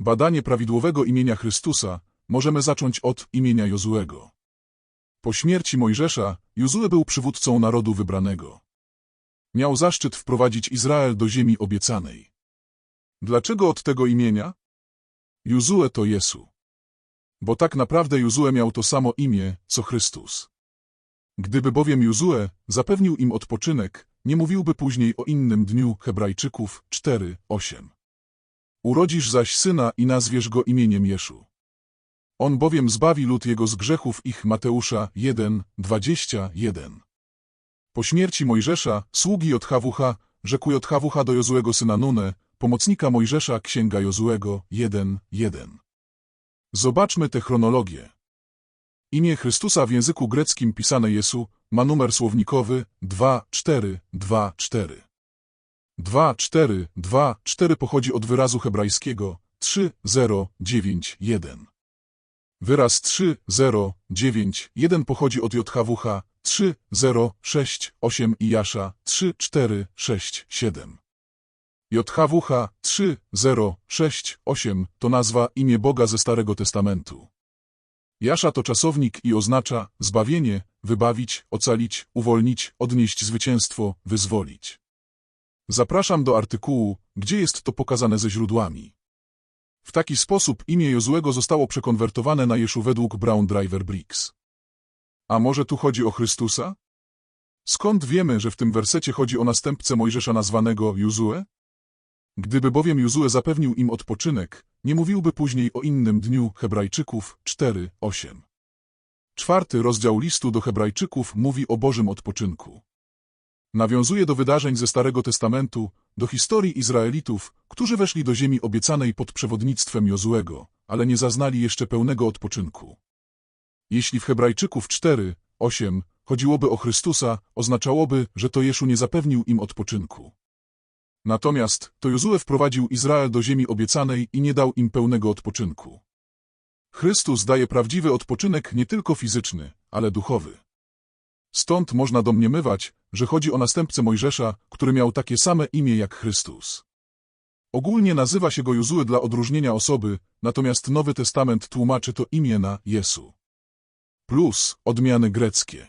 Badanie prawidłowego imienia Chrystusa możemy zacząć od imienia Jozuego. Po śmierci Mojżesza Jozue był przywódcą narodu wybranego. Miał zaszczyt wprowadzić Izrael do ziemi obiecanej. Dlaczego od tego imienia? Jozue to Jesu. Bo tak naprawdę Jozue miał to samo imię, co Chrystus. Gdyby bowiem Jozue zapewnił im odpoczynek, nie mówiłby później o innym dniu Hebrajczyków 4, 8. Urodzisz zaś syna i nazwiesz go imieniem Jeszu. On bowiem zbawi lud jego z grzechów ich Mateusza 1, 21. Po śmierci Mojżesza, sługi JHWH, rzekł JHWH do Jozuego syna Nune, pomocnika Mojżesza, księga Jozuego 1, 1. Zobaczmy tę chronologię. Imię Chrystusa w języku greckim pisane Jesu ma numer słownikowy 2, 4, 2, 4. 2, 4, 2, 4 pochodzi od wyrazu hebrajskiego 3, 0, 9, 1. Wyraz 3, 0, 9, 1 pochodzi od JHWH 3, 0, 6, 8 i Jasza 3, 4, 6, 7. JHWH 3, 0, 6, 8 to nazwa imię Boga ze Starego Testamentu. Jasza to czasownik i oznacza zbawienie, wybawić, ocalić, uwolnić, odnieść zwycięstwo, wyzwolić. Zapraszam do artykułu, gdzie jest to pokazane ze źródłami. W taki sposób imię Jozłego zostało przekonwertowane na Jeszu według Brown Driver Briggs. A może tu chodzi o Chrystusa? Skąd wiemy, że w tym wersecie chodzi o następcę Mojżesza nazwanego Jozue? Gdyby bowiem Jozue zapewnił im odpoczynek, nie mówiłby później o innym dniu Hebrajczyków 4, 8. Czwarty rozdział listu do Hebrajczyków mówi o Bożym odpoczynku. Nawiązuje do wydarzeń ze Starego Testamentu, do historii Izraelitów, którzy weszli do ziemi obiecanej pod przewodnictwem Jozuego, ale nie zaznali jeszcze pełnego odpoczynku. Jeśli w Hebrajczyków 4, 8 chodziłoby o Chrystusa, oznaczałoby, że to Jeszu nie zapewnił im odpoczynku. Natomiast to Jozue wprowadził Izrael do ziemi obiecanej i nie dał im pełnego odpoczynku. Chrystus daje prawdziwy odpoczynek nie tylko fizyczny, ale duchowy. Stąd można domniemywać, że chodzi o następcę Mojżesza, który miał takie same imię jak Chrystus. Ogólnie nazywa się go Jozue dla odróżnienia osoby, natomiast Nowy Testament tłumaczy to imię na Jesu. Plus odmiany greckie.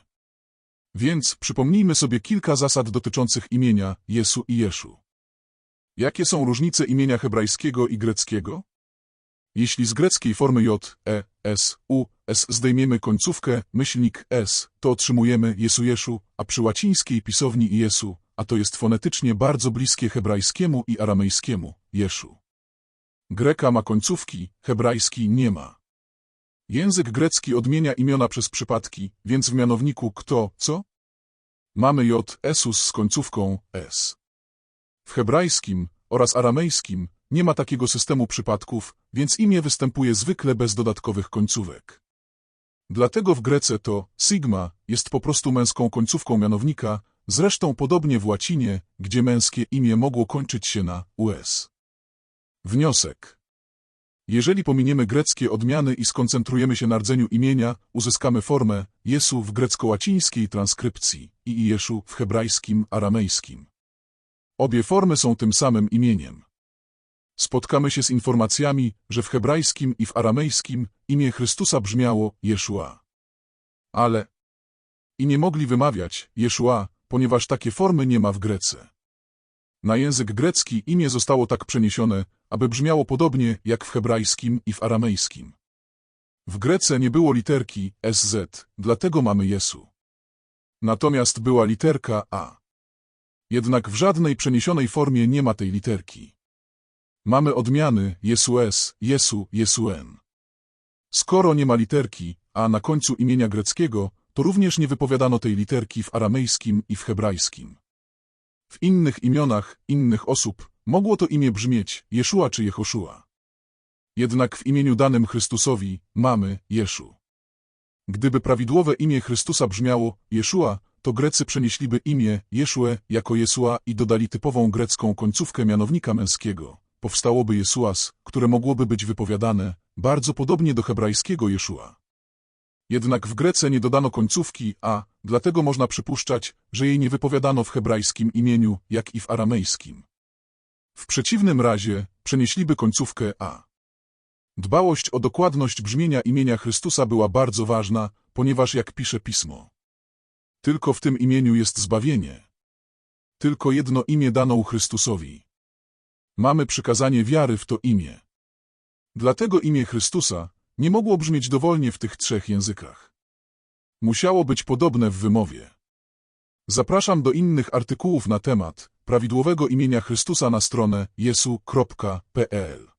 Więc przypomnijmy sobie kilka zasad dotyczących imienia Jesu i Jeszu. Jakie są różnice imienia hebrajskiego i greckiego? Jeśli z greckiej formy J, E, S, U, S zdejmiemy końcówkę, myślnik S, to otrzymujemy Jesu Jeszu, a przy łacińskiej pisowni Jesu, a to jest fonetycznie bardzo bliskie hebrajskiemu i aramejskiemu, Jeszu. Greka ma końcówki, hebrajski nie ma. Język grecki odmienia imiona przez przypadki, więc w mianowniku kto, co? Mamy J, Esus z końcówką S. W hebrajskim oraz aramejskim nie ma takiego systemu przypadków, więc imię występuje zwykle bez dodatkowych końcówek. Dlatego w Grece to sigma jest po prostu męską końcówką mianownika, zresztą podobnie w łacinie, gdzie męskie imię mogło kończyć się na us. Wniosek. Jeżeli pominiemy greckie odmiany i skoncentrujemy się na rdzeniu imienia, uzyskamy formę Jesu w grecko-łacińskiej transkrypcji i Jeszu w hebrajskim, aramejskim. Obie formy są tym samym imieniem. Spotkamy się z informacjami, że w hebrajskim i w aramejskim imię Chrystusa brzmiało Jeszua. Ale i nie mogli wymawiać Jeszua, ponieważ takie formy nie ma w Grece. Na język grecki imię zostało tak przeniesione, aby brzmiało podobnie jak w hebrajskim i w aramejskim. W Grece nie było literki SZ, dlatego mamy Jesu. Natomiast była literka A. Jednak w żadnej przeniesionej formie nie ma tej literki. Mamy odmiany Jesues, Jesu, Jesuen. Skoro nie ma literki, a na końcu imienia greckiego, to również nie wypowiadano tej literki w aramejskim i w hebrajskim. W innych imionach, innych osób, mogło to imię brzmieć Jeszua czy Jehoszua. Jednak w imieniu danym Chrystusowi mamy Jeszu. Gdyby prawidłowe imię Chrystusa brzmiało Jeszua, to Grecy przenieśliby imię Jeszue jako Jesua i dodali typową grecką końcówkę mianownika męskiego. Powstałoby Jesuas, które mogłoby być wypowiadane bardzo podobnie do hebrajskiego Jeszua. Jednak w Grece nie dodano końcówki a, dlatego można przypuszczać, że jej nie wypowiadano w hebrajskim imieniu, jak i w aramejskim. W przeciwnym razie przenieśliby końcówkę a. Dbałość o dokładność brzmienia imienia Chrystusa była bardzo ważna, ponieważ jak pisze Pismo, tylko w tym imieniu jest zbawienie. Tylko jedno imię dano Chrystusowi. Mamy przykazanie wiary w to imię. Dlatego imię Chrystusa nie mogło brzmieć dowolnie w tych trzech językach. Musiało być podobne w wymowie. Zapraszam do innych artykułów na temat prawidłowego imienia Chrystusa na stronę jesu.pl.